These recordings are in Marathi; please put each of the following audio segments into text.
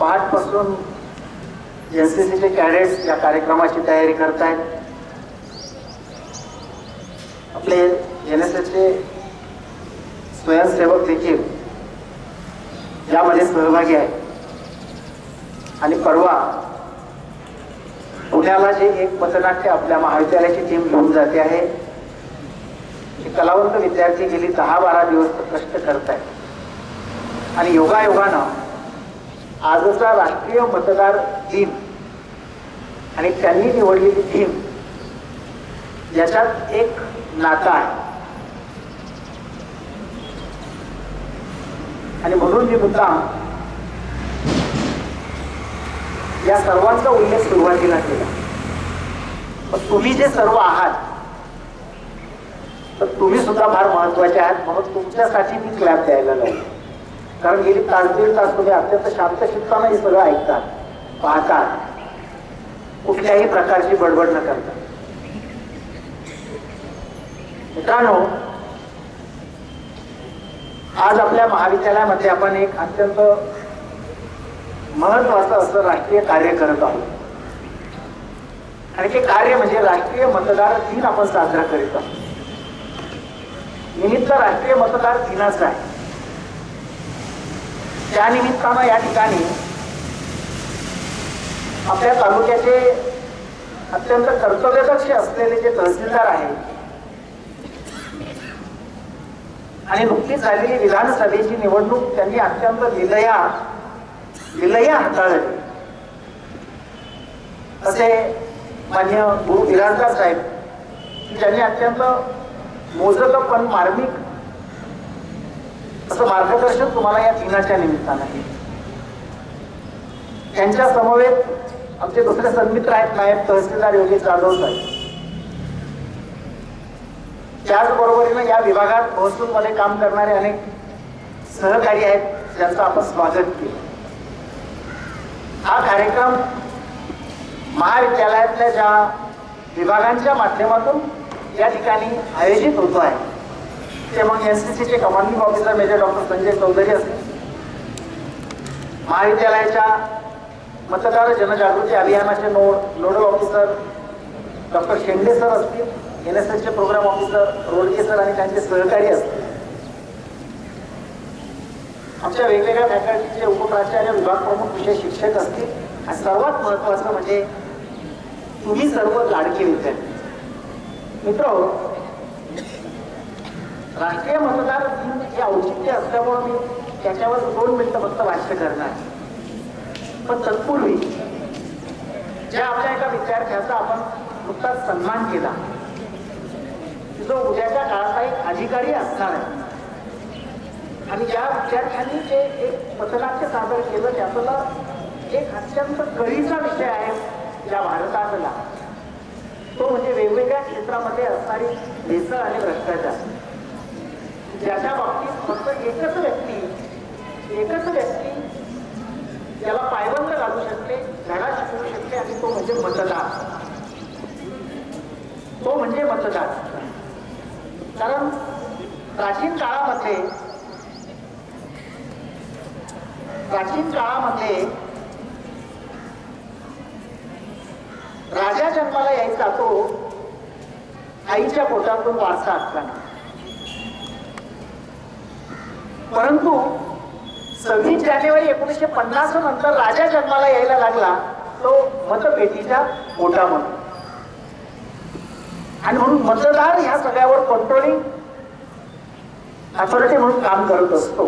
पहाटपासून एन सी सीचे कॅडेट्स या कार्यक्रमाची तयारी करत आहेत आपले एन एस एसचे स्वयंसेवक देखील यामध्ये सहभागी आहेत. आणि परवा पुण्याला जे एक पथनाट्य आपल्या महाविद्यालयाची टीम घेऊन जाते आहे कलावंत विद्यार्थी गेली दहा बारा दिवस कष्ट करत आहेत आणि योगायोगानं आजचा राष्ट्रीय मतदार दिन. आणि त्यांनी निवडलेली थीम याच्यात एक नातं आहे. आणि म्हणून मी मुद्दा या सर्वांचा उल्लेख सुरुवातीला केला. पण तुम्ही जे सर्व आहात तर तुम्ही सुद्धा फार महत्त्वाचे आहात म्हणून तुमच्यासाठी मी क्लॅप द्यायला लागलो कारण गेली तास दीड तास तुम्ही अत्यंत शांत शिकताना हे सगळं ऐकतात पाहतात. कुठल्याही प्रकारची बडबड न करता. मित्रांनो आज आपल्या महाविद्यालयामध्ये आपण एक अत्यंत महत्वाचं असं राष्ट्रीय कार्य करत आहोत. आणि ते कार्य म्हणजे राष्ट्रीय मतदार दिन आपण साजरा करीत आहोत. निमित्त राष्ट्रीय मतदार दिनाचं आहे. त्यानिमित्तानं या ठिकाणी आपल्या तालुक्याचे अत्यंत कर्तव्यदक्ष असलेले जे तहसीलदार आहेत आणि नुकतीच झालेली विधानसभेची निवडणूक त्यांनी अत्यंत विलया विलया हाताळली. असे मान्य गुरु विराजदार साहेब त्यांनी अत्यंत मोजक पण मार्मिक असं मार्गदर्शन तुम्हाला या दिनाच्या निमित्तानं आहे. त्यांच्या समवेत आमचे दुसरे सन्मित्र आहेत नायब तहसीलदार योगेश जाधव साहेब. त्याचबरोबरीनं या विभागात महसूलमध्ये काम करणारे अनेक सहकारी आहेत ज्यांचं आपण स्वागत केलं. हा कार्यक्रम महाविद्यालयातल्या ज्या विभागांच्या माध्यमातून या ठिकाणी आयोजित होतो आहे ते मग एस सी सीचे commanding officer major doctor Sanjay Chaudhari असतील. महाविद्यालयाच्या मतदार जनजागृती अभियानाचे node nodal officer doctor Shende sir असतील एन एस एसचे प्रोग्राम ऑफिसर रोडके सर आणि त्यांचे सहकारी असतील. आमच्या वेगवेगळ्या फॅकल्टीचे उपप्राचार्य विभाग प्रमुख विषय शिक्षक असतील. आणि सर्वात महत्वाचं म्हणजे तुम्ही सर्व लाडके विद्यार्थी. मित्र राष्ट्रीय मतदार दिन हे औचित्य असल्यामुळं मी त्याच्यावर दोन मिनिटं फक्त भाष्य करणार. पण तत्पूर्वी ज्या आपल्या एका विद्यार्थ्याचा आपण नुकताच सन्मान केला जो उद्याच्या काळाचा एक अधिकारी असणार आहे. आणि ज्या विद्यार्थ्यांनी ते एक पथनाट्य सादर केलं त्यातला एक अत्यंत कळीचा विषय आहे या भारतातला. तो म्हणजे वेगवेगळ्या क्षेत्रामध्ये असणारी भेसळ आणि भ्रष्टाचार. ज्याच्या बाबतीत फक्त एकच व्यक्ती एकच व्यक्ती त्याला पायबंद घालू शकते धडा शिकवू शकते आणि तो म्हणजे मतदार. तो म्हणजे मतदार. कारण प्राचीन काळामध्ये प्राचीन काळामध्ये राजा जन्माला यायचा तो आईच्या पोटातून वारसा असताना. परंतु सव्वीस जानेवारी एकोणीसशे पन्नास नंतर राजा जन्माला यायला लागला तो मतपेटीच्या पोटामध्ये आणि म्हणून मतदार ह्या सगळ्यावर कंट्रोलिंग अथॉरिटी म्हणून काम करत असतो.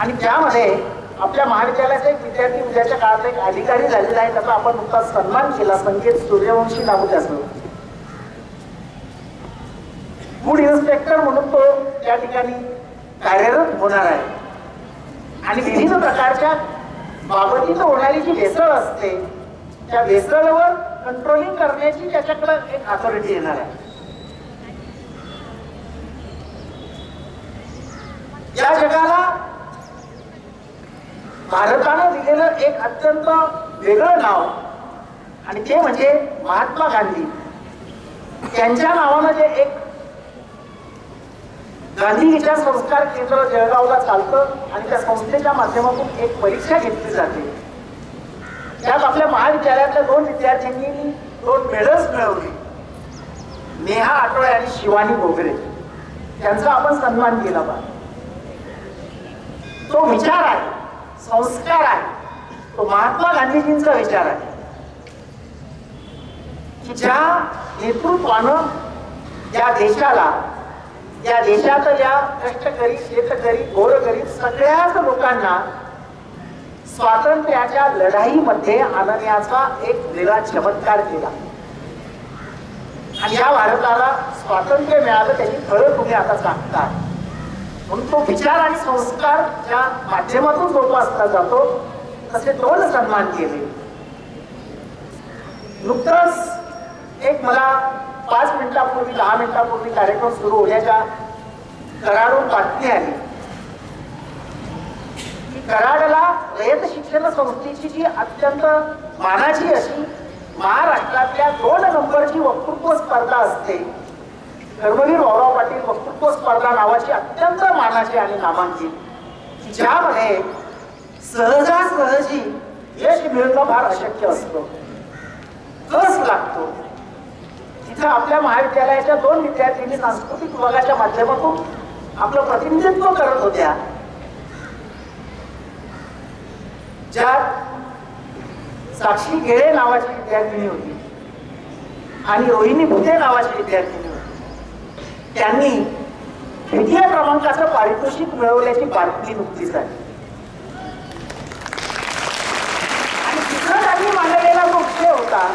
आणि त्यामध्ये आपल्या महाविद्यालयाचा एक विद्यार्थी उद्याच्या काळात एक अधिकारी झालेला आहे त्याचा आपण नुकताच सन्मान केला संकेत सूर्यवंशी नाव त्याचं. फूड इन्स्पेक्टर म्हणून तो त्या ठिकाणी कार्यरत होणार आहे. आणि विविध प्रकारच्या बाबतीत होणारी जी भेसळ असते त्या भेसळवर कंट्रोलिंग करण्याची त्याच्याकडे एक अथॉरिटी येणार आहे. या जगाला भारतानं दिलेलं एक अत्यंत वेगळं नाव आणि ते म्हणजे महात्मा गांधी. त्यांच्या नावानं जे एक गांधीजीच्या संस्कार केंद्र जळगावला चालतं आणि त्या संस्थेच्या माध्यमातून एक परीक्षा घेतली जाते. त्यात आपल्या महाविद्यालयातल्या दोन विद्यार्थ्यांनी दोन मेडल्स मिळवली. नेहा आठवळे आणि शिवानी भोगरे. त्यांचा आपण सन्मान केला पाहिजे तो विचार आहे संस्कार आहे तो महात्मा गांधीजींचा विचार आहे. की ज्या नेतृत्वानं या देशाला या देशातल्या कष्टकरी शेतकरी करीत सगळ्याच लोकांना स्वातंत्र्याच्या लढाईमध्ये आणण्याचा एक वेगळा चमत्कार केला. आणि या भारताला स्वातंत्र्य मिळालं त्याची फळं तुम्ही आता सांगता म्हणून तो विचार आणि संस्कार ज्या माध्यमातून जोपासला जातो तसे दोन सन्मान केले. नुकतंच एक मला पाच मिनिटापूर्वी दहा मिनिटापूर्वी कार्यक्रम सुरू होण्याच्या कराडून बातमी आली. कराडला रयत शिक्षण संस्थेची जी अत्यंत मानाची अशी महाराष्ट्रातल्या दोन नंबरची वक्तृत्व स्पर्धा असते कर्मवीर भाऊराव पाटील वक्तृत्व स्पर्धा नावाची अत्यंत मानाची आणि नामांकित ज्यामध्ये सहजासहजी यश मिळणं फार अशक्य असतं. कस लागतो? तिथं आपल्या महाविद्यालयाच्या दोन विद्यार्थ्यांनी सांस्कृतिक विभागाच्या माध्यमातून आपलं प्रतिनिधित्व करत होत्या. ज्यात साक्षी गेळे नावाची विद्यार्थिनी होती आणि रोहिणी भुते नावाची विद्यार्थिनी होती. त्यांनी द्वितीय क्रमांकाचं पारितोषिक मिळवल्याची बातमी नुकतीच आहे आणि तिथं त्यांनी मांडलेला जो विषय होता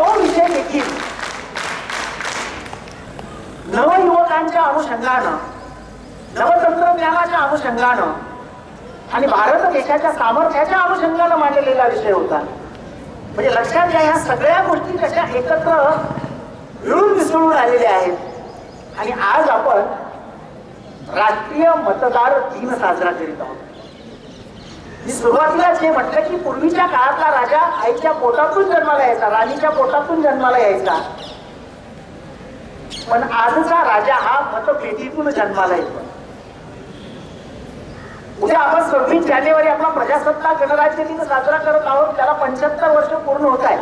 तो विषय देखील. नवयुवकांच्या अनुषंगानं नवतंत्रज्ञानाच्या अनुषंगानं आणि भारत देशाच्या सामर्थ्याच्या अनुषंगानं मांडलेला विषय होता. म्हणजे लक्षात घ्या ह्या सगळ्या गोष्टी कशा एकत्र मिळून मिसळून आलेल्या आहेत. आणि आज आपण राष्ट्रीय मतदार दिन साजरा करीत आहोत. मी सुरुवातीला जे म्हटलं की पूर्वीच्या काळातला राजा आईच्या पोटातून जन्माला यायचा राणीच्या पोटातून जन्माला यायचा. पण आजचा राजा हा मतपेटीतून जन्माला येतो. उद्या आपण सव्वीस जानेवारी आपला प्रजासत्ताक गणराज्य दिन साजरा करत आहोत त्याला पंच्याहत्तर वर्ष पूर्ण होत आहे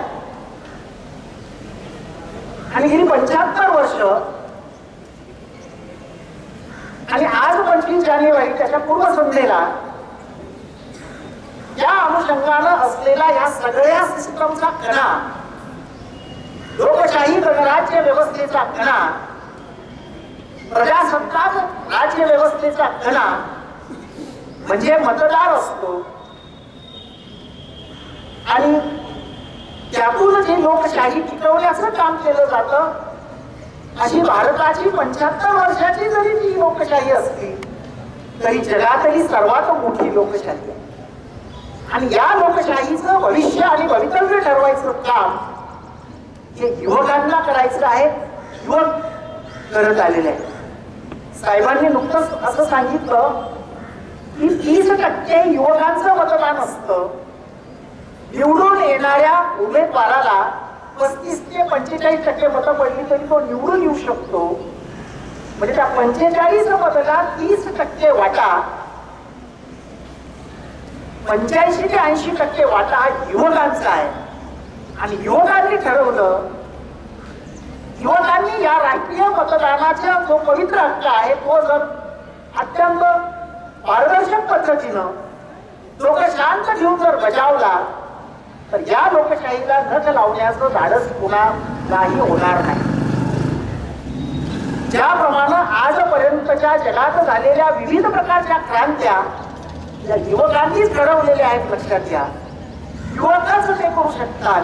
आणि गेली पंच्याहत्तर वर्ष आणि आज पंचवीस जानेवारी त्याच्या पूर्वसंध्येला या अनुषंगानं असलेला या सगळ्या सिस्टमचा कणा. लोकशाही गणराज्य व्यवस्थेचा कणा. प्रजासत्ताक राज्य व्यवस्थेचा कणा. म्हणजे मतदार असतो. आणि त्यातून जे लोकशाही टिकवण्याचं काम केलं जात अशी भारताची पंच्याहत्तर वर्षाची जरी ती लोकशाही असली तरी जगातली सर्वात मोठी लोकशाही आहे. आणि या लोकशाहीचं भविष्य आणि भवितव्य ठरवायचं काम हे युवकांना करायचं आहे. युवक करत आलेले आहे साहेबांनी नुकतंच असं सांगितलं की तीस टक्के युवकांचं मतदान असतं. निवडून येणाऱ्या उमेदवाराला पस्तीस ते पंचेचाळीस टक्के मतं पडली तरी तो निवडून येऊ शकतो. म्हणजे त्या पंचेचाळीस मतदार तीस टक्के वाटा पंच्याऐंशी ते ऐंशी टक्के वाटा हा युवकांचा आहे. आणि युवकांनी ठरवलं युवकांनी या राष्ट्रीय मतदानाचा जो पवित्र हक्क आहे तो जर अत्यंत पारदर्शक पद्धतीनं लोक शांत ठेवून जर बजावला तर या लोकशाहीला नख लावण्याचं धाडस नाही होणार नाही. ज्याप्रमाणे आजपर्यंतच्या जगात झालेल्या विविध प्रकारच्या क्रांत्या या युवकांनीच घडवलेल्या आहेत लक्षात घ्या. युवकच ते करू शकतात.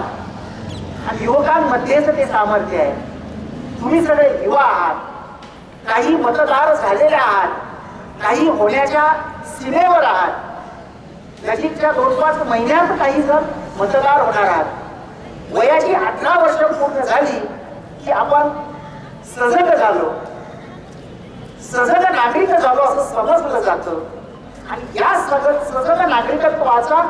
आणि युवकांमध्येच ते सामर्थ्य आहे. तुम्ही सगळे युवा आहात. काही मतदार झालेले आहात. काही होण्याच्या सीमेवर आहात. नजीकच्या दोन पाच महिन्यात काही जण मतदार होणार आहात. वयाची अठरा वर्ष पूर्ण झाली की आपण सजग झालो. सजग नागरिक झालो असं समजलं जातं. आणि या सजग सजग नागरिकत्वाचा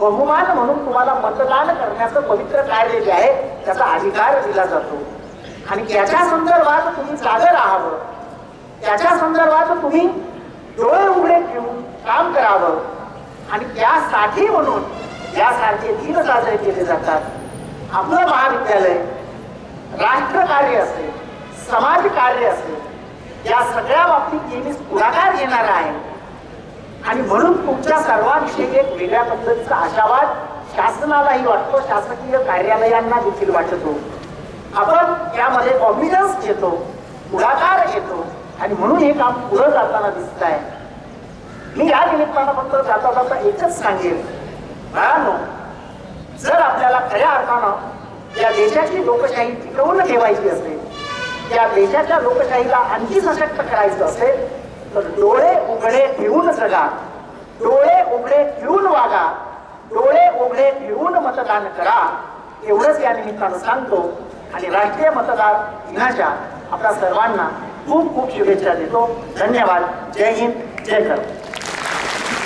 बहुमान म्हणून तुम्हाला मतदान करण्याचं पवित्र कार्य जे आहे त्याचा अधिकार दिला जातो. आणि त्याच्या संदर्भात तुम्ही जागर राहावं. त्याच्या संदर्भात तुम्ही डोळे उघडे ठेवून काम करावं. आणि त्यासाठी म्हणून यासारखे दिन साजरे केले जातात. आपलं महाविद्यालय राष्ट्रकार्य असेल समाजकार्य असेल या सगळ्या बाबतीत नेहमीच पुढाकार घेणार आहे. आणि म्हणून तुमच्या सर्वांविषयी एक वेगळ्या पद्धतीचा आशावाद शासनालाही वाटतो शासकीय कार्यालयांना देखील वाटतो. आपण यामध्ये कॉन्फिडन्स घेतो पुढाकार घेतो आणि म्हणून हे काम पुढे जाताना दिसत आहे. मी या निमित्तानं फक्त जाता जाता एकच सांगेन. बाळांनो जर आपल्याला खऱ्या अर्थानं या देशाची लोकशाही टिकवून ठेवायची असेल या देशाच्या लोकशाहीला आणखी सशक्त करायचं असेल तर डोळे उघडे ठेवून जगा. डोळे उघडे ठेवून वागा. डोळे उघडे ठेवून मतदान करा. एवढंच या निमित्तानं सांगतो. आणि राष्ट्रीय मतदार दिनाच्या आपल्या सर्वांना खूप खूप शुभेच्छा देतो. धन्यवाद. जय हिंद. जय भारत